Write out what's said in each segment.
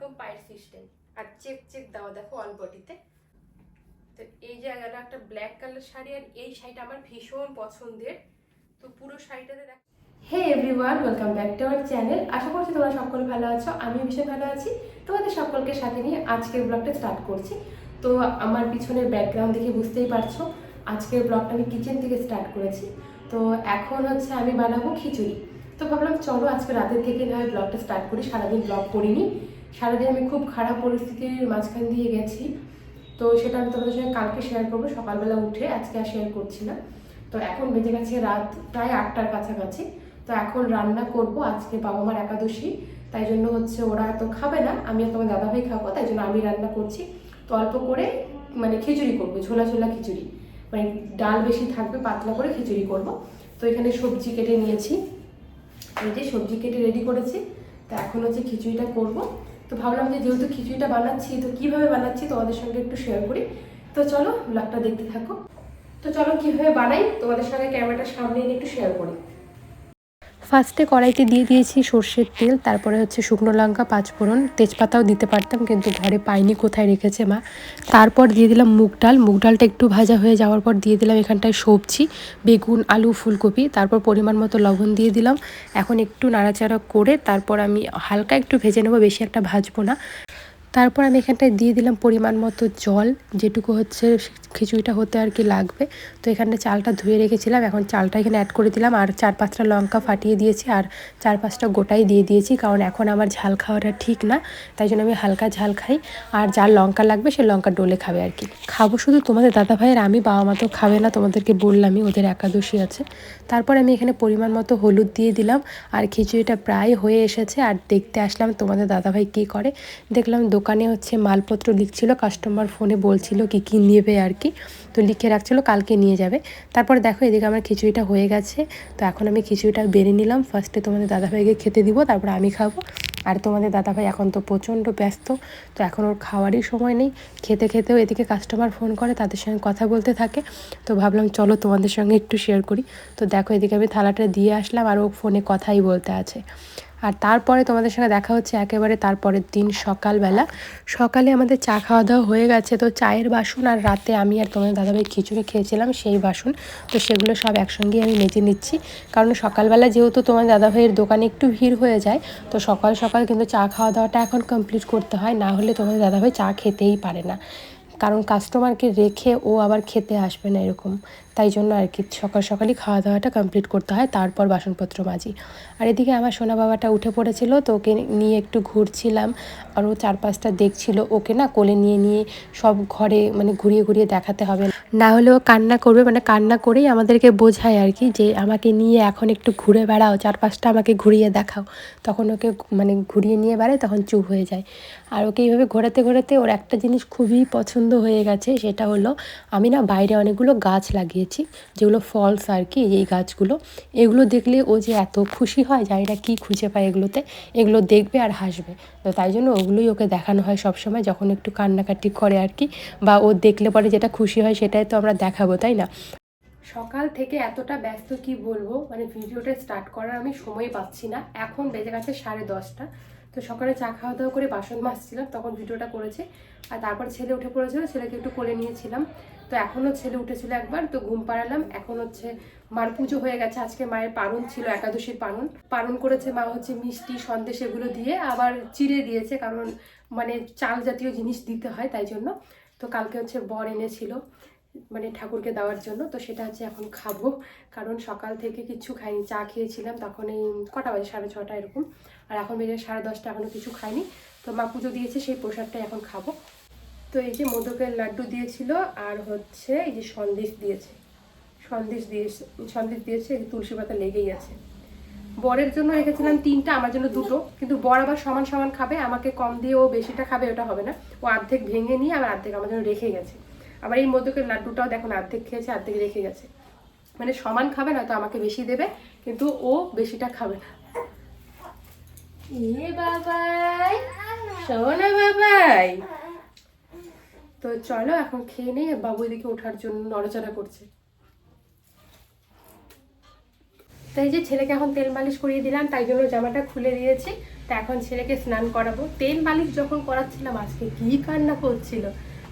একদম পায়ের সিস্টেম আর check check দেওয়া দেখো অল বডিতে তো এই জায়গাটা একটা ব্ল্যাক কালার শাড়ি, আর এই শাড়িটা আমার ভীষণ পছন্দের। তো পুরো শাড়িটাতে দেখ হে everyone welcome back to our channel আশা করছি তোমরা সকলে ভালো আছো আমি ভীষণ ভালো আছি। তোমাদের সকলকে সাথে নিয়ে আজকের ব্লগটা স্টার্ট করছি। তো আমার পিছনের ব্যাকগ্রাউন্ড দেখে বুঝতেই পারছ, আজকের ব্লগটা আমি কিচেন থেকে স্টার্ট করেছি। তো এখন হচ্ছে আমি বানাবো খিচুড়ি। তো ভাবলাম চলো আজকে রাতের থেকে না ব্লগটা স্টার্ট করি, সারাদিন ব্লগ করিনি। সারাদিন আমি খুব খারাপ পরিস্থিতির মাঝখান দিয়ে গেছি। তো সেটা আমি তোমাদের সঙ্গে কালকে শেয়ার করব। সকালবেলা উঠে আজকে আর শেয়ার করছি না। তো এখন বেজে গেছে রাত প্রায় আটটার কাছাকাছি। তো এখন রান্না করব। আজকে বাবা মার একাদশী। তাই জন্য হচ্ছে ওরা তো খাবে না। আমি আর তোমার দাদাভাই খাব। তাই জন্য আমি রান্না করছি। তো অল্প করে মানে খিচুড়ি করব। ঝোলা ঝোলা খিচুড়ি। মানে ডাল বেশি থাকবে, পাতলা করে খিচুড়ি করব। তো এখানে সবজি কেটে নিয়েছি। এই যে সবজি কেটে রেডি করেছি। তো এখন হচ্ছে খিচুড়িটা করব। তো ভাবলাম যে যেহেতু খিচুড়িটা বানাচ্ছি, তো কীভাবে বানাচ্ছি তোমাদের সঙ্গে একটু শেয়ার করি। তো চলো ব্লগটা দেখতে থাকো। তো চলো কীভাবে বানাই, তোমাদের সঙ্গে ক্যামেরাটা সামনে এনে একটু শেয়ার করি। ফার্স্টে কড়াইতে দিয়ে দিয়েছি সর্ষের তেল, তারপরে হচ্ছে শুকনো লঙ্কা, পাঁচফোড়ন, তেজপাতাও দিতে পারতাম কিন্তু ঘরে পাইনি, কোথায় রেখেছে মা? তারপর দিয়ে দিলাম মুগ ডাল, মুগ ডালটা একটু ভাজা হয়ে যাওয়ার পর দিয়ে দিলাম এখানটায় সবজি, বেগুন, আলু, ফুলকপি, তারপর পরিমাণ মতো লবণ দিয়ে দিলাম। এখন একটু নাড়াচাড়া করে তারপর আমি হালকা একটু ভেজে নেব, বেশি একটা ভাজবো না। তারপর আমি এখানটায় দিয়ে দিলাম পরিমাণ মতো জল, যেটুকু হচ্ছে খিচুড়িটা হতে আর কি লাগবে। তো এখানে চালটা ধুয়ে রেখেছিলাম, এখন চালটা এখানে অ্যাড করে দিলাম। আর চার পাঁচটা লঙ্কা ফাটিয়ে দিয়েছি, আর চার পাঁচটা গোটাই দিয়ে দিয়েছি, কারণ এখন আমার ঝাল খাওয়াটা ঠিক না, তাই জন্য আমি হালকা ঝাল খাই। আর যার লঙ্কা লাগবে, সে লঙ্কা ডলে খাবে আর কি। খাব শুধু তোমাদের দাদা ভাইয়ের, আমি বাবা মা তো খাবে না, তোমাদেরকে বললামই, ওদের একাদশী আছে। তারপর আমি এখানে পরিমাণ মতো হলুদ দিয়ে দিলাম, আর খিচুড়িটা প্রায় হয়ে এসেছে। আর দেখতে আসলাম তোমাদের দাদাভাই কী করে। দেখলাম দোকানে হচ্ছে মালপত্র লিখছিল কাস্টমার ফোনে বলছিল কি, কী নেবে আর কি। তো লিখে রাখছিল, কালকে নিয়ে যাবে। তারপর দেখো এদিকে আমার খিচুড়িটা হয়ে গেছে। তো এখন আমি খিচুড়িটা বেড়ে নিলাম। ফার্স্টে তোমাদের দাদাভাইকে খেতে দিব, তারপর আমি খাব। আর তোমাদের দাদাভাই এখন তো প্রচণ্ড ব্যস্ত, তো এখন ওর খাওয়ারই সময় নেই। খেতে খেতেও এদিকে কাস্টমার ফোন করে, তাদের সঙ্গে কথা বলতে থাকে। তো ভাবলাম, চলো তোমাদের সঙ্গে একটু শেয়ার করি। তো দেখো এদিকে আমি থালাটা দিয়ে আসলাম, আর ও ফোনে কথাই বলতে আছে। আর তারপরে তোমাদের সঙ্গে দেখা হচ্ছে একেবারে তারপরের দিন সকালবেলা। সকালে আমাদের চা খাওয়া দাওয়া হয়ে গেছে, তো চায়ের বাসন আর রাতে আমি আর তোমাদের দাদাভাই খিচুড়ি খেয়েছিলাম সেই বাসন, তো সেগুলো সব একসঙ্গে আমি মেজে নিচ্ছি। কারণ সকালবেলা যেহেতু তোমার দাদাভাইয়ের দোকানে একটু ভিড় হয়ে যায়, তো সকাল সকাল কিন্তু চা খাওয়া দাওয়াটা এখন কমপ্লিট করতে হয়, না হলে তোমাদের দাদাভাই চা খেতেই পারে না। কারণ কাস্টমারকে রেখে ও আবার খেতে আসবে না এরকম। তাই জন্য আর কি সকাল সকালই খাওয়া দাওয়াটা কমপ্লিট করতে হয়, তারপর বাসনপত্র মাজি। আর এদিকে আমার সোনা বাবাটা উঠে পড়েছিল, তো ওকে নিয়ে একটু ঘুরছিলাম। আর ও চারপাশটা দেখছিল, ওকে না কোলে নিয়ে নিয়ে সব ঘরে মানে ঘুরিয়ে ঘুরিয়ে দেখাতে হবে। না হলে ও কান্না করবে মানে কান্না করেই আমাদেরকে বোঝায় আর কি যে আমাকে নিয়ে এখন একটু ঘুরে বেড়াও, চারপাশটা আমাকে ঘুরিয়ে দেখাও। তখন ওকে মানে ঘুরিয়ে নিয়ে বেড়ায়, তখন চুপ হয়ে যায়। আর ওকে এইভাবে ঘোরাতে ঘোরাতে ওর একটা জিনিস খুবই পছন্দ হয়ে গেছে, সেটা হলো আমি না বাইরে অনেকগুলো গাছ লাগিয়েছি, যেগুলো ফলস আর কি, এই গাছগুলো। এগুলো দেখলে ও যে এত খুশি হয়, জানি না কী খুঁজে পায় এগুলোতে। এগুলো দেখবে আর হাসবে। তো তাই জন্য ওগুলোই ওকে দেখানো হয় সবসময় যখন একটু কান্নাকাটি করে আর কি, বা ও দেখলে পরে যেটা খুশি হয় সেটাই তো আমরা দেখাবো, তাই না? সকাল থেকে এতটা ব্যস্ত কি বলব? মানে ভিডিওটা স্টার্ট করার আমি সময় পাচ্ছি না। এখন বেজে গেছে সাড়ে দশটা। তো সকালে চা খাওয়া দাওয়া করে বাসন মাজছিলাম, তখন ভিডিওটা করেছে। আর তারপর ছেলে উঠে পড়েছিল, ছেলেকে একটু কোলে নিয়েছিলাম। তো এখনও ছেলে উঠেছিল একবার, তো ঘুম পাড়ালাম। এখন হচ্ছে মার পুজো হয়ে গেছে, আজকে মায়ের পারণ ছিল, একাদশীর পারণ। পারণ করেছে মা হচ্ছে মিষ্টি, সন্দেশ এগুলো দিয়ে আবার চিড়ে দিয়েছে, কারণ মানে চাল জাতীয় জিনিস দিতে হয় তাই জন্য। তো কালকে হচ্ছে বর এনেছিল মানে ঠাকুরকে দেওয়ার জন্য। তো সেটা হচ্ছে এখন খাব, কারণ সকাল থেকে কিছু খাইনি, চা খেয়েছিলাম, তখন এই কটা বাজে, সাড়ে ছটা এরকম। আর এখন বেজে সাড়ে দশটা এখনও কিছু খাইনি। তো মা পুজো দিয়েছে, সেই প্রসাদটা এখন খাব। তো এই যে মোদকের লাড্ডু দিয়েছিল, আর হচ্ছে এই যে সন্দেশ দিয়েছে। সন্দেশ দিয়েছে সন্দেশ দিয়েছে, এই তুলসী পাতা লেগেই আছে। বরের জন্য রেখেছিলাম তিনটা, আমার জন্য দুটো। কিন্তু বর আবার সমান সমান খাবে, আমাকে কম দিয়ে ও বেশিটা খাবে, ওটা হবে না। ও অর্ধেক ভেঙে নিয়ে আবার অর্ধেক আমার জন্য রেখে গেছে। আবার এই মোদকের লাড্ডুটাও দেখুন অর্ধেক খেয়েছে, অর্ধেক রেখে গেছে। মানে সমান খাবে না তো আমাকে বেশি দেবে, কিন্তু ও বেশিটা খাবে না। এ বাবাই, শোনা বাবাই। তো চলো এখন খেয়ে নেই বাবু এদিকে ওঠার জন্য নড়াচড়া করছে। তাই যে ছেলেকে এখন তেল মালিশ করিয়ে দিলাম, তাই জন্য জামাটা খুলে দিয়েছি। তা এখন ছেলেকে স্নান করাবো। তেল মালিশ যখন করাচ্ছিলাম, আজকে কি কান্না করছিল?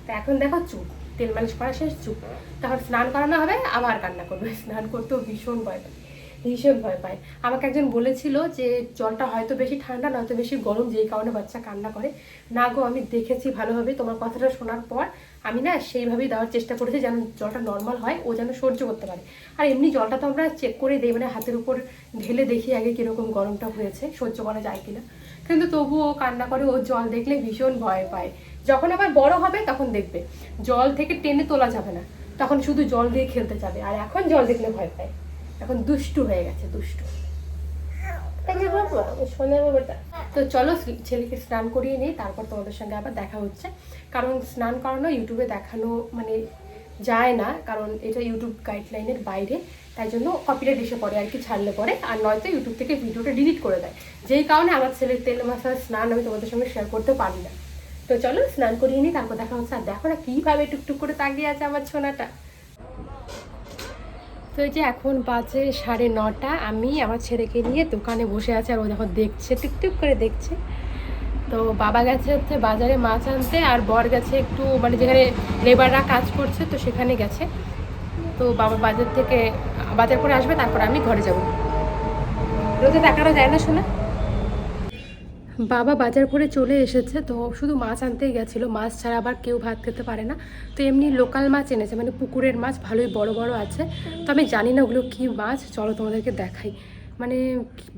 তা এখন দেখো, চুপ। তেল মালিশ করা শেষ, চুপ। তখন স্নান করানো হবে, আবার কান্না করবে। স্নান করতেও ভীষণ ভয় পায় ভীষণ ভয় পায়। আমাকে একজন বলেছিল যে, জলটা হয়তো বেশি ঠান্ডা, নয়তো বেশি গরম, যেই কারণে বাচ্চা কান্না করে। না গো, আমি দেখেছি ভালোভাবে তোমার কথাটা শোনার পর আমি না সেইভাবেই দেওয়ার চেষ্টা করেছি যেন জলটা নর্মাল হয়, ও যেন সহ্য করতে পারে। আর এমনি জলটা তো আমরা চেক করে দিই মানে হাতের উপর ঢেলে দেখি আগে কীরকম গরমটা হয়েছে, সহ্য করা যায় কিনা। কিন্তু তবুও কান্না করে, ও জল দেখলে ভীষণ ভয় পায়। যখন আবার বড় হবে, তখন দেখবে। জল থেকে টেনে তোলা যাবে না। তখন শুধু জল দিয়ে খেলতে যাবে। আর এখন জল দেখলে ভয় পায়। এখন দুষ্টু হয়ে গেছে দুষ্টু। তো চলো ছেলেকে স্নান করিয়ে নিই তারপর তোমাদের সঙ্গে আবার দেখা হচ্ছে। কারণ স্নান করানো ইউটিউবে দেখানো মানে যায় না কারণ এটা ইউটিউব গাইডলাইনের বাইরে। তাই জন্য কপিরাইট এসে পড়ে আর কি ছাড়লে পরে। আর নয়তো ইউটিউব থেকে ভিডিওটা ডিলিট করে দেয়। যেই কারণে আমার ছেলের তেল মাসার স্নান আমি তোমাদের সঙ্গে শেয়ার করতে পারি না। তো চলো স্নান করিয়ে নিই তারপর দেখা হচ্ছে। আর দেখো না কীভাবে টুকটুক করে তাকিয়ে আছে আমার ছোনাটা। তো এই যে এখন বাজে সাড়ে নটা, আমি আমার ছেলেকে নিয়ে দোকানে বসে আছে আর ও দেখো দেখছে টুকটুক করে দেখছে। তো বাবা গেছে হচ্ছে বাজারে মাছ আনতে আর বর গেছে একটু মানে যেখানে লেবাররা কাজ করছে তো সেখানে গেছে। তো বাবা বাজার থেকে, বাজার করে আসবে, তারপর আমি ঘরে যাব। রোদে দেখানো যায় না শোনা? বাবা বাজার করে চলে এসেছে, তো শুধু মাছ আনতেই গেছিল, মাছ ছাড়া আবার কেউ ভাত খেতে পারে না। তো এমনি লোকাল মাছ এনেছে মানে পুকুরের মাছ, ভালোই বড় বড় আছে। তো আমি জানি না ওগুলো কী মাছ, চলো তোমাদেরকে দেখাই। মানে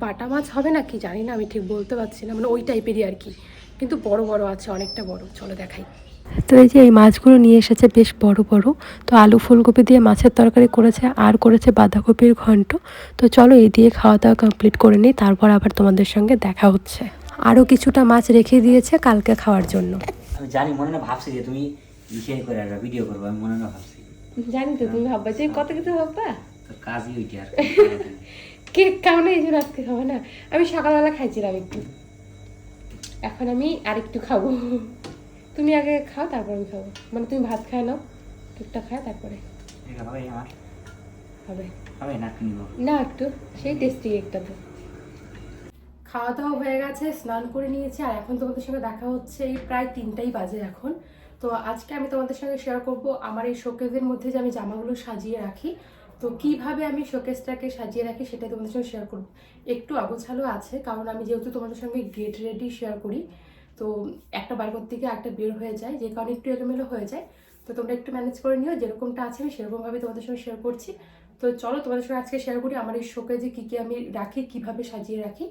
বাটা মাছ হবে না কি জানি না, আমি ঠিক বলতে পারছি না মানে ওই টাইপেরই আর কি। কিন্তু বড় বড় আছে, অনেকটা বড়, চলো দেখাই। তো এই যে এই মাছগুলো নিয়ে এসেছে বেশ বড় বড়, তো আলু ফুলকপি দিয়ে মাছের তরকারি করেছে, আর করেছে বাঁধাকপির ঘন্ট। তো চলো এই দিয়ে খাওয়া দাওয়া কমপ্লিট করে নিই, তারপর আবার তোমাদের সঙ্গে দেখা হচ্ছে। আরও কিছুটা মাছ রেখে দিয়েছে কালকে খাওয়ার জন্য। আমি জানি মনে না ভাবছি যে তুমি ইসে করে একটা ভিডিও করব আমি মনে না ভাবছি। জানি তো তুমি ভাববা। যে কত কিছু ভাববা? তোর কাজই ওইটি আর। কেক না এই জন্য আজকে খাব না। আমি সকালবেলা খাইছিলাম একটু। এখন আমি আরেকটু খাব। তুমি আগে খাও তারপর আমি খাব। মানে তুমি ভাত খায় নাও কেকটা খায় তারপরে। হবে হবে। না না একটু। সেই টেস্টি কেকটা তো। খাওয়া দাওয়া হয়ে গেছে, স্নান করে নিয়েছি, আর এখন তোমাদের সঙ্গে দেখা হচ্ছে এই প্রায় তিনটাই বাজে এখন। তো আজকে আমি তোমাদের সঙ্গে শেয়ার করব আমার এই শোকেজের মধ্যে যে আমি জামাগুলো সাজিয়ে রাখি। তো কীভাবে আমি শোকেসটাকে সাজিয়ে রাখি সেটা তোমাদের সঙ্গে শেয়ার করব। একটু অগোছালো আছে, কারণ আমি যেহেতু তোমাদের সঙ্গে গেট রেডি শেয়ার করি, তো একটা বার করতে গিয়ে একটা বের হয়ে যায়, যে কারণে একটু এলোমেলো হয়ে যায়। তো তোমরা একটু ম্যানেজ করে নিও, যেরকমটা আছে আমি সেরকমভাবে তোমাদের সঙ্গে শেয়ার করছি। তো চলো তোমাদের সঙ্গে আজকে শেয়ার করি আমার এই শোকেজে কী কী আমি রাখি, কীভাবে সাজিয়ে রাখি।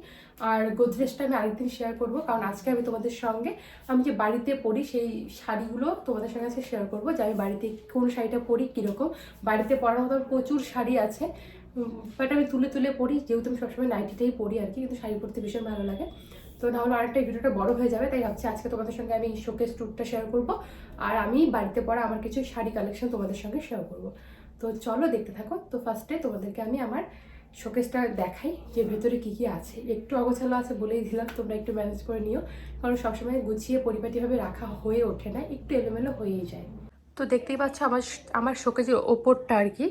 আর গোদরেজটা আমি আরেকদিন শেয়ার করব, কারণ আজকে আমি তোমাদের সঙ্গে, আমি যে বাড়িতে পরি সেই শাড়িগুলো তোমাদের সঙ্গে আজকে শেয়ার করব, যে আমি বাড়িতে কোন শাড়িটা পরি, কীরকম। বাড়িতে পরার মতো প্রচুর শাড়ি আছে বাট আমি তুলে তুলে পরি, যেহেতু আমি সবসময় নাইটিতেই পরি আর কি, কিন্তু শাড়ি পরতে ভীষণ ভালো লাগে। তো নাহলে আরেকটা ভিডিওটা বড় হয়ে যাবে, তাই ভাবছি আজকে তোমাদের সঙ্গে আমি শোকেস ট্যুরটা শেয়ার করব। আর আমি বাড়িতে পরা আমার কিছু শাড়ি কালেকশন তোমাদের সঙ্গে শেয়ার করব। তো চলো দেখতে থাকো। তো ফার্স্টে তোমাদেরকে আমি আমার শোকেসটা দেখাই যে ভেতরে কি কি আছে। একটু অগোছালো আছে বলেই দিলাম, তোমরা একটু ম্যানেজ করে নিও। কারণ সবসময় গুছিয়ে পরিপাটিভাবে রাখা হয়ে ওঠে না, একটু এলোমেলো হয়েই যায়। তো দেখতেই পাচ্ছ আমার আমার শোকেজের ওপরটা আর কি।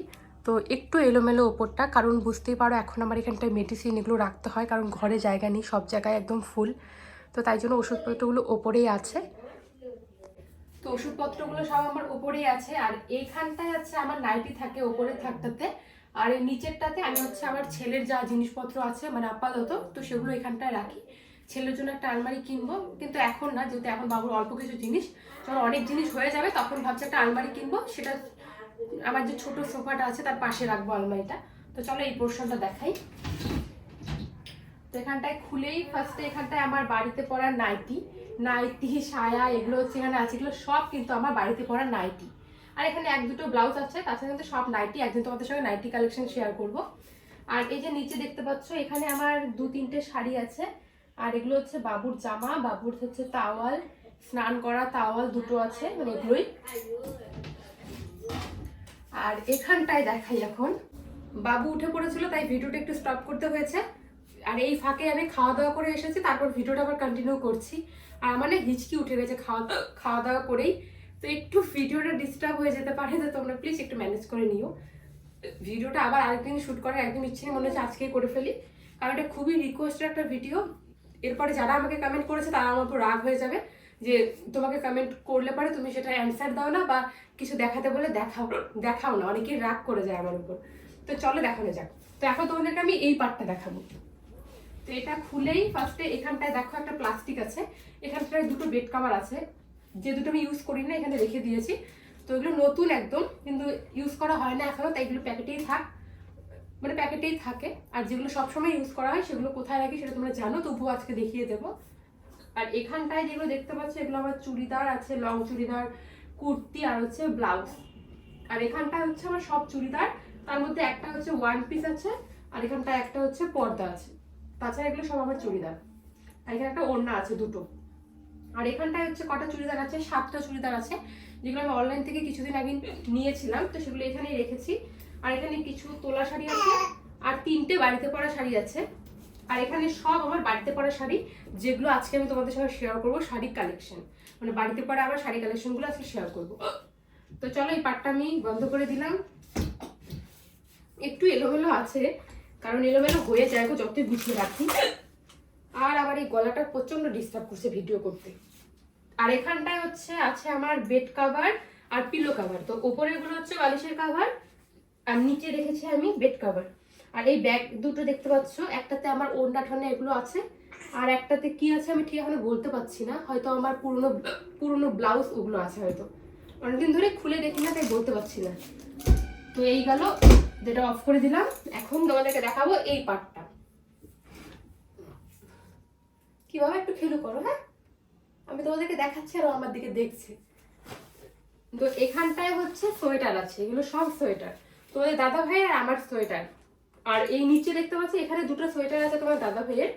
তো একটু এলোমেলো ওপরটা, কারণ বুঝতেই পারো এখন আমার এখানটায় মেডিসিন এগুলো রাখতে হয়, কারণ ঘরে জায়গা নেই, সব জায়গায় একদম ফুল তো তাই জন্য ওষুধপত্রগুলো ওপরেই আছে। তো ওষুধপত্রগুলো সব আমার ওপরেই আছে, আর এইখানটায় আছে আমার নাইটি থাকে ওপরে থাকটাতে, আর এই নিচেরটাতে আমি হচ্ছে আমার ছেলের যা জিনিসপত্র আছে মানে আপাতত, তো সেগুলো এখানটায় রাখি। ছেলের জন্য একটা আলমারি কিনবো, কিন্তু এখন না, যেহেতু এখন বাবুর অল্প কিছু জিনিস, যখন অনেক জিনিস হয়ে যাবে, তখন ভাবছি একটা আলমারি কিনবো, সেটা আমার যে ছোট সোফাটা আছে, তার পাশে রাখব আলমারিটা। তো চলো এই পোর্শনটা দেখাই। তো এখানটায় খুলেই ফার্স্টে এখানটায় আমার বাড়িতে পড়া নাইটি। নাইটি, সায়া, এগুলো হচ্ছে এখানে আছে, এগুলো সব কিন্তু আমার বাড়িতে পড়া নাইটি। আর এখানে এক দুটো ব্লাউজ আছে, তাছাড়া কিন্তু সব নাইটি, একদিন তোমাদের সঙ্গে নাইটি কালেকশন শেয়ার করব। আর এই যে নিচে দেখতে পাচ্ছ, এখানে আমার দু তিনটে শাড়ি আছে, আর এগুলো হচ্ছে বাবুর জামা, বাবুর হচ্ছে তাওয়াল, স্নান করা তাওয়াল দুটো আছে মানে এগুলোই। আর এখানটায় দেখাই এখন। বাবু উঠে পড়েছিল, তাই ভিডিওটা একটু স্টপ করতে হয়েছে। আর এই ফাঁকে আমি খাওয়া দাওয়া করে এসেছি, তারপর ভিডিওটা আবার কন্টিনিউ করছি। আর আমার না হিচকি উঠে গেছে খাওয়া খাওয়া দাওয়া করেই। তো একটু ভিডিওটা ডিস্টার্ব হয়ে যেতে পারে, তো তোমরা প্লিজ একটু ম্যানেজ করে নিও। ভিডিওটা আবার আরেকদিন শ্যুট করার একদম ইচ্ছে নেই, মনে হচ্ছে আজকেই করে ফেলি। কারণ এটা খুবই রিকোয়েস্টের একটা ভিডিও এরপরে যারা আমাকে কমেন্ট করেছে, তারা আমার উপর রাগ হয়ে যাবে যে তোমাকে কমেন্ট করলে পরে তুমি সেটা অ্যান্সার দাও না বা কিছু দেখাতে বলে দেখাও দেখাও না। অনেকেই রাগ করে যায় আমার উপর। তো চলো দেখানো যাক। তো এখন তোমাদেরকে আমি এই পার্টটা দেখাবো। তো এটা খুলেই ফার্স্টে এখানটায় দেখো একটা প্লাস্টিক আছে। এখানটায় দুটো বেড কাভার আছে। যে দুটো আমি ইউজ করি না এখানে রেখে দিয়েছি। তো এগুলো নতুন একদম, কিন্তু ইউজ করা হয় না এখনও, তাই এগুলো প্যাকেটেই থাক মানে প্যাকেটেই থাকে। আর যেগুলো সবসময় ইউজ করা হয়, সেগুলো কোথায় রাখি সেটা তোমরা জানো, তবুও আজকে দেখিয়ে দেবো। আর এখানটায় যেগুলো দেখতে পাচ্ছ, এগুলো আমার চুড়িদার আছে লং চুড়িদার, কুর্তি আর হচ্ছে ব্লাউজ আর এখানটায় হচ্ছে আমার সব চুড়িদার। তার মধ্যে একটা হচ্ছে ওয়ান পিস আছে, আর এখানটায় একটা হচ্ছে পর্দা আছে। তাছাড়া এগুলো সব আমার চুড়িদার। আর এখানে একটা ওড়না আছে দুটো। আর এখানটায় হচ্ছে কটা চুড়িদার আছে? সাতটা চুড়িদার আছে, যেগুলো আমি অনলাইন থেকে কিছুদিন আগে নিয়েছিলাম। তো সেগুলো এখানেই রেখেছি। আর এখানে কিছু তোলা শাড়ি আছে, আর তিনটে বাড়িতে পরা শাড়ি আছে। আর এখানে সব আমার বাড়িতে পরা শাড়ি, যেগুলো আজকে আমি তোমাদের সঙ্গে শেয়ার করব শাড়ির কালেকশন মানে বাড়িতে পরা আমার শাড়ি কালেকশনগুলো আজকে শেয়ার করব। তো চলো এই পাটটা আমি বন্ধ করে দিলাম। একটু এলোমেলো আছে। কারণ এলোমেলো হয়ে যায় গো, যতই গুছিয়ে রাখি। আর আমার এই গলাটা প্রচণ্ড ডিস্টার্ব করছে ভিডিও করতে। আর এখানটায় হচ্ছে, আছে আমার বেড কাভার আর পিলো কাভার তো ওপরেরগুলো হচ্ছে বালিশের কাভার আর নিচে রেখেছি আমি বেড কাভার আর এই ব্যাগ দুটো দেখতে পাচ্ছ, একটাতে আমার ওন্ডা ঠান্ডা এগুলো আছে, আর একটাতে কি আছে আমি ঠিক এখনও বলতে পারছি না। হয়তো আমার পুরনো পুরনো ব্লাউজ ওগুলো আছে হয়তো। অনেকদিন ধরে খুলে দেখি না, তাই বলতে পারছি না। তো এই গেল যেটা অফ করে দিলাম। এখন তোমাদেরকে দেখাবো এই পার্টটা কীভাবে একটু খেলু করো হ্যাঁ? আমি তোমাদেরকে দেখাচ্ছি আর আমার দিকে দেখছে। তো এখানটায় হচ্ছে সোয়েটার আছে, এগুলো সব সোয়েটার। তোমাদের দাদা ভাই আর আমার সোয়েটার। আর এই নিচে দেখতে পাচ্ছি, এখানে দুটো সোয়েটার আছে তোমার দাদা ভাইয়ের।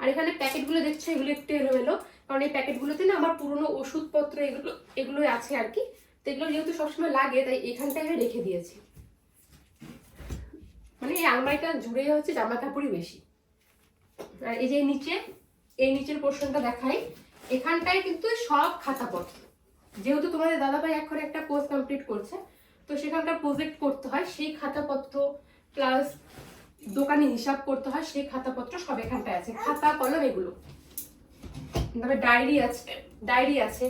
আর এখানে প্যাকেটগুলো দেখছ, এগুলো একটু এলোমেলো। কারণ এই প্যাকেটগুলোতে না আমার পুরনো ওষুধপত্র এগুলো এগুলো আছে আর কি। তো এগুলো যেহেতু সবসময় লাগে, তাই এখানটায় আমি রেখে দিয়েছি। এই আলমারিটা জুড়ে হচ্ছে জামা কাপড়ই বেশি। আর এই যে নিচে, এই নিচের পোর্শনটা দেখাই, এখানটায় কিন্তু সব খাতাপত্র। যেহেতু তোমাদের দাদাভাই এখন একটা কোর্স কমপ্লিট করছে, তো সেখানটা প্রজেক্ট করতে হয়, সেই খাতাপত্র প্লাস দোকানে হিসাব করতে হয়, সেই খাতাপত্র সব এখানটায় আছে। খাতা, কলম এগুলো। তবে ডায়েরি আছে ডায়েরি আছে।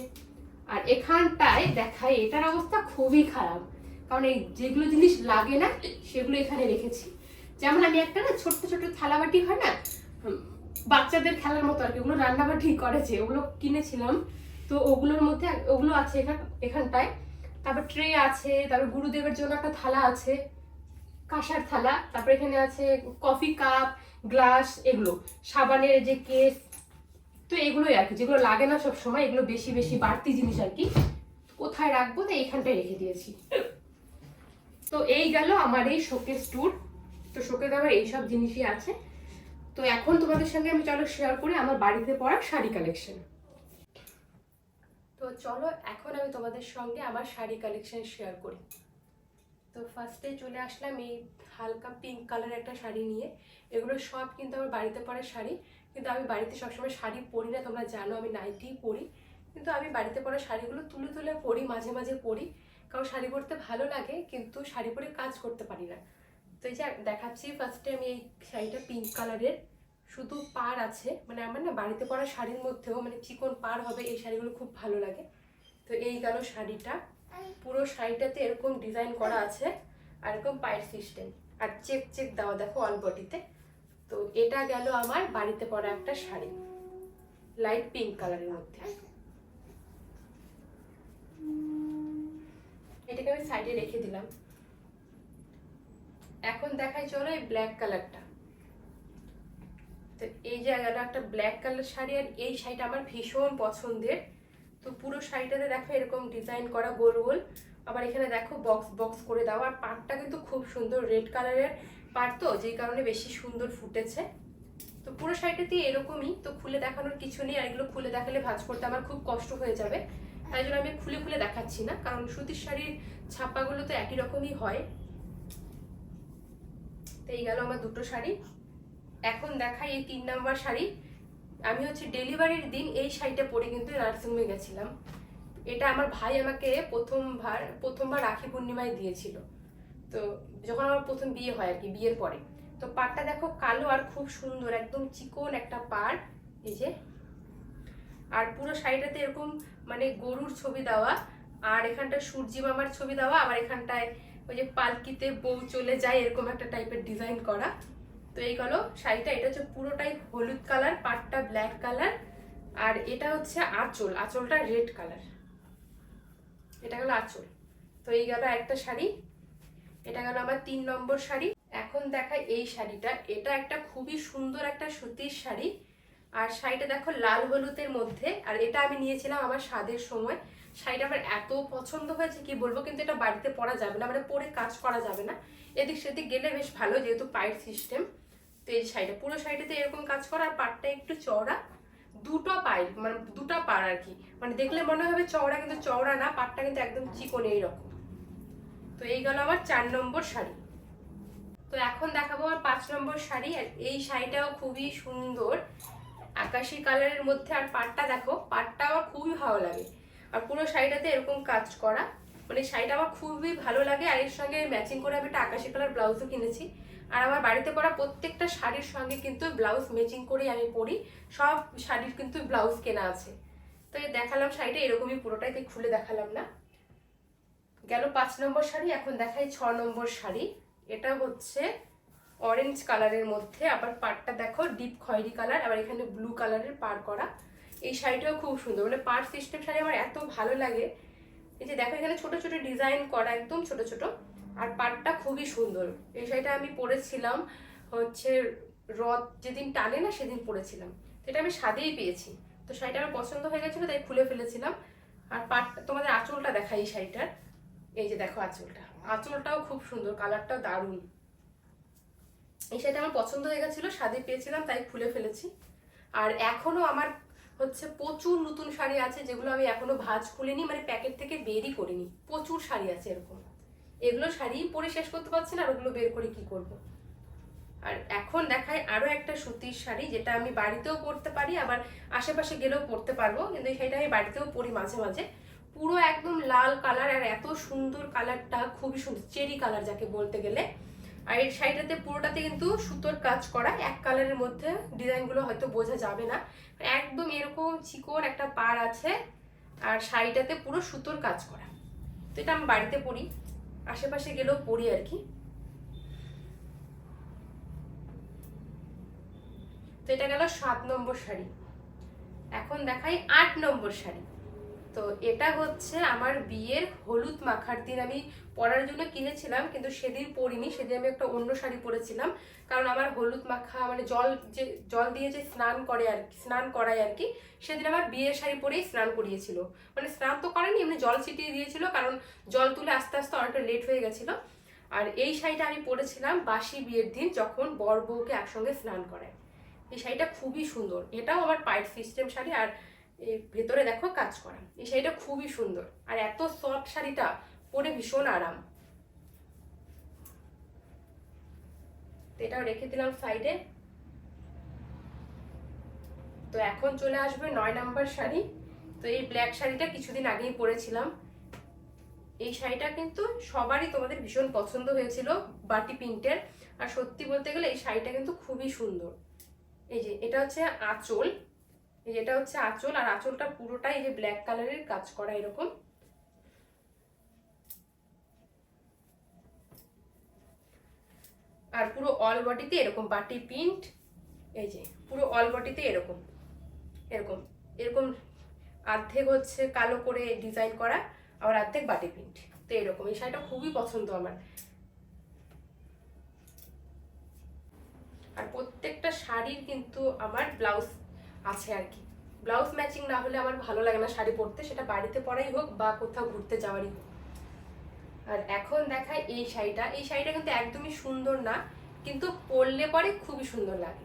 আর এখানটায় দেখাই, এটার অবস্থা খুবই খারাপ। কারণ এই যেগুলো জিনিস লাগে না, সেগুলো এখানে রেখেছি। যেমন আমি একটা না ছোট্ট ছোট্ট থালাবাটি হয় না বাচ্চাদের খেলার মতো আর কি, ওগুলো রান্নাবাটি করেছে, ওগুলো কিনেছিলাম। তো ওগুলোর মধ্যে ওগুলো আছে এখান, এখানটায়। তারপর ট্রে আছে, তারপর গুরুদেবের জন্য একটা থালা আছে, কাঁসার থালা, তারপর এখানে আছে কফি কাপ, গ্লাস, এগুলো। সাবানের যে কেস, তো এগুলোই আর কি, যেগুলো লাগে না সব সময় এগুলো বেশি বেশি বাড়তি জিনিস আর কি, কোথায় রাখব তো এইখানটায় রেখে দিয়েছি। তো এই গেল আমার এই শোকেস ট্যুর তো শোকেস আমার এইসব জিনিসই আছে। তো এখন তোমাদের সঙ্গে আমি চলো শেয়ার করি আমার বাড়িতে পড়া শাড়ি কালেকশন তো চলো, এখন আমি তোমাদের সঙ্গে আমার শাড়ি কালেকশন শেয়ার করি। তো ফার্স্টে চলে আসলাম এই হালকা পিঙ্ক কালারের একটা শাড়ি নিয়ে। এগুলো সব কিন্তু আমার বাড়িতে পরা শাড়ি। কিন্তু আমি বাড়িতে সবসময় শাড়ি পরি না, তোমরা জানো আমি নাইটিই পরি। কিন্তু আমি বাড়িতে পরা শাড়িগুলো তুলে তুলে পরি, মাঝে মাঝে পরি। কারণ শাড়ি পরতে ভালো লাগে, কিন্তু শাড়ি পরে কাজ করতে পারি না। তো এই যে দেখাচ্ছি ফার্স্টে আমি এই শাড়িটা পিঙ্ক কালারের শুধু পার আছে মানে আমার না বাড়িতে পরা শাড়ির মধ্যেও মানে চিকন পার হবে, এই শাড়িগুলো খুব ভালো লাগে। তো এই গেল শাড়িটা। পুরো শাড়িটাতে এরকম ডিজাইন করা আছে, আর এরকম পায়ের সিস্টেম আর চেক চেক দেওয়া, দেখো অল বডিতে তো এটা গেল আমার বাড়িতে পরা একটা শাড়ি লাইট পিঙ্ক কালারের মধ্যে। এটাকে আমি সাইডে রেখে দিলাম। এখন দেখাই চলো এই ব্ল্যাক কালারটা তো এই জায়গাটা একটা ব্ল্যাক কালার শাড়ি আর এই শাড়িটা আমার ভীষণ পছন্দের। তো পুরো শাড়িটাতে দেখো এরকম ডিজাইন করা গোল গোল। আবার এখানে দেখো বক্স বক্স করে দেওয়া আর পাটটা কিন্তু খুব সুন্দর রেড কালারের পাট তো, যেই কারণে বেশি সুন্দর ফুটেছে। তো পুরো শাড়িটাতে এরকমই। তো খুলে দেখানোর কিছু নেই। আর এগুলো খুলে দেখালে ভাঁজ করতে আমার খুব কষ্ট হয়ে যাবে। তাই জন্য আমি খুলে খুলে দেখাচ্ছি না, কারণ সুতির শাড়ির ছাপাগুলো তো একই রকমই হয়। তো এই গেল আমার দুটো শাড়ি। এখন দেখাই এই তিন নাম্বার শাড়ি। আমি হচ্ছে ডেলিভারির দিন এই শাড়িটা পরে কিন্তু নার্সিংহোমে গেছিলাম। এটা আমার ভাই আমাকে প্রথমবার প্রথমবার রাখি পূর্ণিমায় দিয়েছিল। তো যখন আমার প্রথম বিয়ে হয় আর কি, বিয়ের পরে। তো পাড়টা দেখো কালো আর খুব সুন্দর, একদম চিকন একটা পাড়। এই যে শাড়িটাতে এরকম মানে গরুর ছবি দেওয়া, আর এখানটায় সূর্যি মামার ছবি দেওয়া, আবার এখানটায় ওই যে পালকিতে বউ চলে যায়, এরকম একটা টাইপের ডিজাইন করা। তো এই গেল, শাড়িটা, এটা হচ্ছে পুরোটাই হলুদ কালার, পাটটা ব্ল্যাক কালার, আর এটা হচ্ছে আঁচল, আঁচলটা রেড কালার। এটা গেল আঁচল। তো এই গেল একটা শাড়ি, এটা গেল আমার তিন নম্বর শাড়ি। এখন দেখা এই শাড়িটা, এটা একটা খুবই সুন্দর একটা সুতির শাড়ি। আর শাড়িটা দেখো লাল হলুদের মধ্যে, আর এটা আমি নিয়েছিলাম আমার স্বাদের সময়। শাড়িটা আমার এত পছন্দ হয়েছে, কি বলব, কিন্তু এটা বাড়িতে পরা যাবে না মানে পরে কাজ করা যাবে না। এদিক সেদিক গেলে বেশ ভালো, যেহেতু পায়ের সিস্টেম তো এই শাড়িটা, পুরো শাড়িটাতে এরকম কাজ করা, আর পাটটা একটু চওড়া। দুটো পায়ের মানে দুটো পার আর কি। মানে দেখলে মনে হবে চওড়া, কিন্তু চওড়া না পাটটা কিন্তু একদম চিকন এইরকম। তো এই গেল আমার চার নম্বর শাড়ি। তো এখন দেখাবো আমার পাঁচ নম্বর শাড়ি, আর এই শাড়িটাও খুবই সুন্দর। আকাশি কালারের মধ্যে আর পাটটা দেখো পাটটা আমার খুবই ভালো লাগে। আর পুরো শাড়িটাতে এরকম কাজ করা। মানে শাড়িটা আমার খুবই ভালো লাগে, আর এর সঙ্গে ম্যাচিং করে আমি একটা আকাশি কালার ব্লাউজও কিনেছি। আর আমার বাড়িতে পরা প্রত্যেকটা শাড়ির সঙ্গে কিন্তু ব্লাউজ ম্যাচিং করেই আমি পরি। সব শাড়ির কিন্তু ব্লাউজ কেনা আছে। তো এই দেখালাম শাড়িটা, এরকমই পুরোটাই, তাই খুলে দেখালাম না। গেল পাঁচ নম্বর শাড়ি, এখন দেখাই ছ নম্বর শাড়ি। এটা হচ্ছে অরেঞ্জ কালারের মধ্যে আবার পাড়টা দেখো ডিপ খয়েরি কালার আবার এখানে ব্লু কালারের পার করা। এই শাড়িটাও খুব সুন্দর মানে পার সিস্টেম শাড়ি আমার এত ভালো লাগে। এই যে দেখো, এখানে ছোট ছোট ডিজাইন করা একদম ছোট ছোট, আর পাটটা খুবই সুন্দর। এই শাড়িটা আমি পরেছিলাম হচ্ছে রথ, যেদিন টানে না সেদিন পরেছিলাম। এটা আমি সাদেই পেয়েছি। তো শাড়িটা আমার পছন্দ হয়ে গেছিল, তাই খুলে ফেলেছিলাম। আর পাট তোমাদের আঁচলটা দেখাই এই শাড়িটার। এই যে দেখো আঁচলটা, আঁচলটাও খুব সুন্দর কালারটাও দারুণ। এই শাড়িটা আমার পছন্দ হয়ে গেছিল সাদে পেয়েছিলাম, তাই খুলে ফেলেছি। আর এখনও আমার হচ্ছে প্রচুর নতুন শাড়ি আছে যেগুলো আমি এখনও ভাঁজ খুলিনি মানে প্যাকেট থেকে বেরই করিনি। প্রচুর শাড়ি আছে এরকম। এগুলো শাড়ি পরে শেষ করতে পারছি না, আর ওগুলো বের করে কি করব। আর এখন দেখায় আরও একটা সুতির শাড়ি, যেটা আমি বাড়িতেও পরতে পারি, আবার আশেপাশে গেলেও পরতে পারব, কিন্তু এই শাড়িটা আমি বাড়িতেও পরি মাঝে মাঝে। পুরো একদম লাল কালার আর এত সুন্দর কালারটা খুবই সুন্দর চেরি কালার যাকে বলতে গেলে। আর এই শাড়িটাতে পুরোটাতে কিন্তু সুতোর কাজ করা, এক কালারের মধ্যে ডিজাইনগুলো হয়তো বোঝা যাবে না। একদম এরকম চিকন একটা পার আছে, আর শাড়িটাতে পুরো সুতোর কাজ করা। তো এটা আমি বাড়িতে পরি, আশেপাশে গেলেও পরি আর কি। তো এটা গেল সাত নম্বর শাড়ি। এখন দেখাই আট নম্বর শাড়ি। তো এটা হচ্ছে আমার বিয়ের হলুদ মাখার দিন। আমি পরার জন্য কিনেছিলাম, কিন্তু সেদিন পরিনি। সেদিন আমি একটা অন্য শাড়ি পরেছিলাম, কারণ আমার হলুদ মাখা মানে জল যে, জল দিয়ে যে স্নান করে আর কি, স্নান করায় আর কি, সেদিন আমার বিয়ের শাড়ি পরেই স্নান করিয়েছিল। মানে স্নান তো করেনি, এমনি জল ছিটিয়ে দিয়েছিল, কারণ জল তুলে আস্তে আস্তে অনেকটা লেট হয়ে গেছিল। আর এই শাড়িটা আমি পরেছিলাম বাসি বিয়ের দিন, যখন বর বউকে একসঙ্গে স্নান করায়। এই শাড়িটা খুবই সুন্দর। এটাও আমার পাইট সিস্টেম শাড়ি, আর এই ভেতরে দেখো কাজ করা। এই শাড়িটা খুবই সুন্দর। আর এত সফট শাড়িটা, পরে ভীষণ আরাম। এটাও রেখে দিলাম সাইডে তো এখন চলে আসবে নয় নাম্বার শাড়ি। তো এই ব্ল্যাক শাড়িটা কিছুদিন আগেই পরেছিলাম। এই শাড়িটা কিন্তু সবারই তোমাদের ভীষণ পছন্দ হয়েছিল বাটি প্রিন্টের। আর সত্যি বলতে গেলে এই শাড়িটা কিন্তু খুবই সুন্দর। এই যে, এটা হচ্ছে আঁচল। এটা হচ্ছে আঁচল, আর আঁচলটা পুরোটাই যে ব্ল্যাক কালারের কাজ করা এরকম। আর পুরো অল বডিতে এরকম বাটি প্রিন্ট এই যে পুরো অল বডিতে এরকম এরকম এরকম অর্ধেক হচ্ছে কালো করে ডিজাইন করা, আবার অর্ধেক বাটি প্রিন্ট তো এরকম। এই শাড়িটা খুবই পছন্দ আমার। আর প্রত্যেকটা শাড়ির কিন্তু আমার ব্লাউজ আছে আর কি। ব্লাউজ ম্যাচিং না হলে আমার ভালো লাগে না শাড়ি পরতে, সেটা বাড়িতে পরাই হোক বা কোথাও ঘুরতে যাওয়ারই হোক। আর এখন দেখায় এই শাড়িটা। এই শাড়িটা কিন্তু একদমই সুন্দর না, কিন্তু পরলে পরে খুবই সুন্দর লাগে।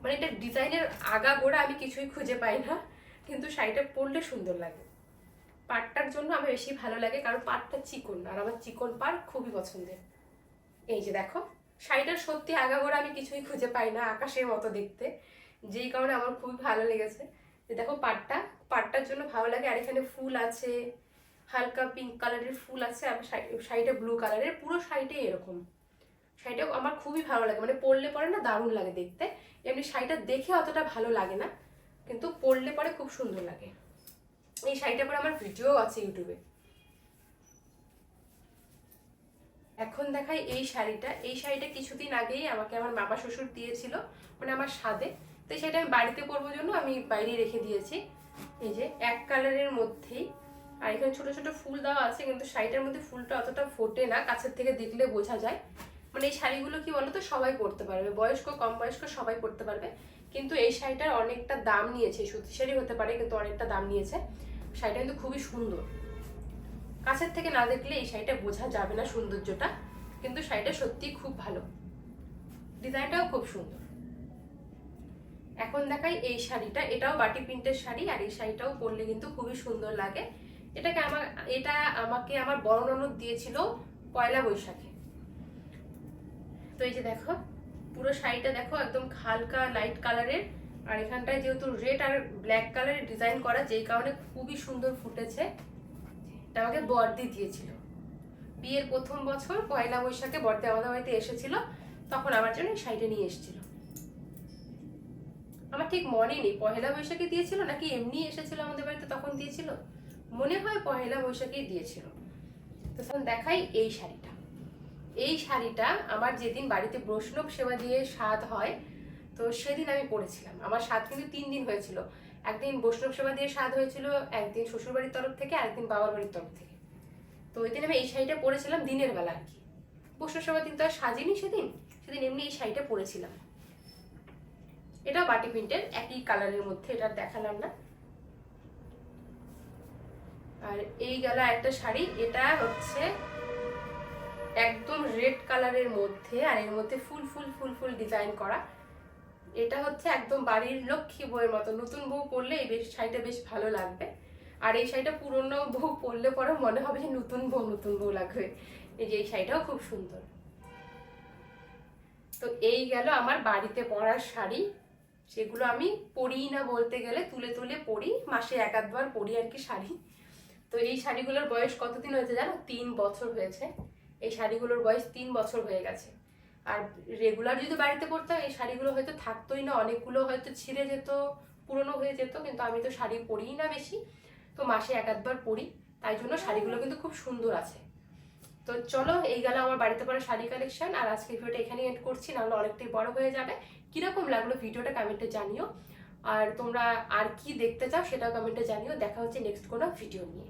মানে এটা ডিজাইনের আগা গোড়া আমি কিছুই খুঁজে পাই না, কিন্তু শাড়িটা পরলে সুন্দর লাগে। পাটটার জন্য আমার বেশি ভালো লাগে, কারণ পাটটা চিকন, আর আমার চিকন পার খুবই পছন্দের। এই যে দেখো, শাড়িটার সত্যি আগাগোড়া আমি কিছুই খুঁজে পাই না আকাশের মতো দেখতে। যেই কারণে আমার খুবই ভালো লেগেছে। যে দেখো পাটটা, পাটটার জন্য ভালো লাগে, আর এখানে ফুল আছে, হালকা পিঙ্ক কালারের ফুল আছে, আর শাড়ি- শাড়িটা ব্লু কালারের পুরো শাড়িটাই এরকম। শাড়িটা আমার খুবই ভালো লাগে মানে পরলে পরে না দারুণ লাগে দেখতে। এমনি শাড়িটা দেখে অতটা ভালো লাগে না, কিন্তু পরলে পরে খুব সুন্দর লাগে। এই শাড়িটা পরে আমার ভিডিও আছে ইউটিউবে এখন দেখাই এই শাড়িটা। এই শাড়িটা কিছুদিন আগেই আমাকে আমার মামা শ্বশুর দিয়েছিল মানে আমার স্বাদে। তো সেটা আমি বাড়িতে পরবো জন্য আমি বাইরে রেখে দিয়েছি। এই যে এক কালারের মধ্যেই, আর এখানে ছোটো ছোটো ফুল দেওয়া আছে, কিন্তু শাড়িটার মধ্যে ফুলটা অতটা ফোটে না, কাছের থেকে দেখলে বোঝা যায়। মানে এই শাড়িগুলো কি বলতো, সবাই পরতে পারবে, বয়স্ক, কম বয়স্ক সবাই পরতে পারবে। কিন্তু এই শাড়িটার অনেকটা দাম নিয়েছে, সুতি শাড়ি হতে পারে, কিন্তু অনেকটা দাম নিয়েছে। শাড়িটা কিন্তু খুবই সুন্দর। কাছের থেকে না দেখলে এই শাড়িটা বোঝা যাবে না সৌন্দর্যটা, কিন্তু শাড়িটা সত্যি খুব ভালো। ডিজাইনটাও খুব সুন্দর। এখন দেখাই এই শাড়িটা। এটাও বাটি প্রিন্টের শাড়ি, আর এই শাড়িটাও পরলে কিন্তু খুবই সুন্দর লাগে। এটাকে আমার, এটা আমাকে আমার বড় ননদ দিয়েছিল পয়লা বৈশাখে। তো এই যে দেখো, পুরো শাড়িটা দেখো একদম হালকা লাইট কালারের আর এখানটায় যেহেতু রেড আর ব্ল্যাক কালারের ডিজাইন করা, যেই কারণে খুবই সুন্দর ফুটেছে। এটা আমাকে বর্দি দিয়েছিল। বিয়ের প্রথম বছর পয়লা বৈশাখে বর্দি আমাদের বাড়িতে এসেছিল, তখন আমার জন্য শাড়িটা নিয়ে এসেছিল। আমার ঠিক মনে নেই। পহেলা বৈশাখে দিয়েছিল নাকি এমনি এসেছিল আমাদের বাড়িতে তখন দিয়েছিল? মনে হয় পহেলা বৈশাখেই দিয়েছিল। তো তখন দেখাই এই শাড়িটা। এই শাড়িটা আমার যেদিন বাড়িতে বৈষ্ণব সেবা দিয়ে স্বাদ হয়, তো সেদিন আমি পরেছিলাম। আমার স্বাদ কিন্তু তিন দিন হয়েছিল। একদিন বৈষ্ণব সেবা দিয়ে স্বাদ হয়েছিল, একদিন শ্বশুরবাড়ির তরফ থেকে একদিন বাবার বাড়ির তরফ থেকে। তো ওই দিন আমি এই শাড়িটা পরেছিলাম দিনের বেলা আর কি। বৈষ্ণব সেবার দিন তো আর সাজিনি সেদিন? সেদিন এমনি এই শাড়িটা পরেছিলাম। এটা বাটি প্রিন্টের, একই কালারের মধ্যে এটা দেখালাম না। আর এই গেল একটা শাড়ি, এটা হচ্ছে একদম রেড কালারের মধ্যে, আর এর মধ্যে ফুল ফুল ফুল ফুল ডিজাইন করা। এটা হচ্ছে একদম বাড়ির লক্ষ্মী বউয়ের মতো। নতুন বউ পরলে এই বেশ, শাড়িটা বেশ ভালো লাগবে। আর এই শাড়িটা পুরনো বউ পরলে পরে মনে হবে যে নতুন বউ নতুন বউ লাগবে। এই যে এই শাড়িটাও খুব সুন্দর। তো এই গেল আমার বাড়িতে পরার শাড়ি। সেগুলো আমি পরি না বলতে গেলে তুলে তুলে পরি, মাসে এক আধবার পরি আর কি শাড়ি। তো এই শাড়িগুলোর বয়স কতদিন হয়েছে জানো? তিন বছর হয়েছে। এই শাড়িগুলোর বয়স তিন বছর হয়ে গেছে। আর রেগুলার যদি বাড়িতে পরতাম, এই শাড়িগুলো হয়তো থাকতোই না, অনেকগুলো হয়তো ছিঁড়ে যেত, পুরনো হয়ে যেত, কিন্তু আমি তো শাড়ি পরিই না বেশি। তো মাসে এক আধবার পরি, তাই জন্য শাড়িগুলো কিন্তু খুব সুন্দর আছে। তো চলো, এই গেল আমার বাড়িতে পড়া শাড়ি কালেকশন আর আজকে ভিডিওটা এখানে এন্ড করছি, নাহলে অনেকটাই বড় হয়ে যাবে। কীরকম লাগল ভিডিওটা কমেন্টে জানিও। আর তোমরা আর কি দেখতে চাও সেটাও কমেন্টে জানিও। দেখা হচ্ছে নেক্সট কোনো ভিডিও নিয়ে।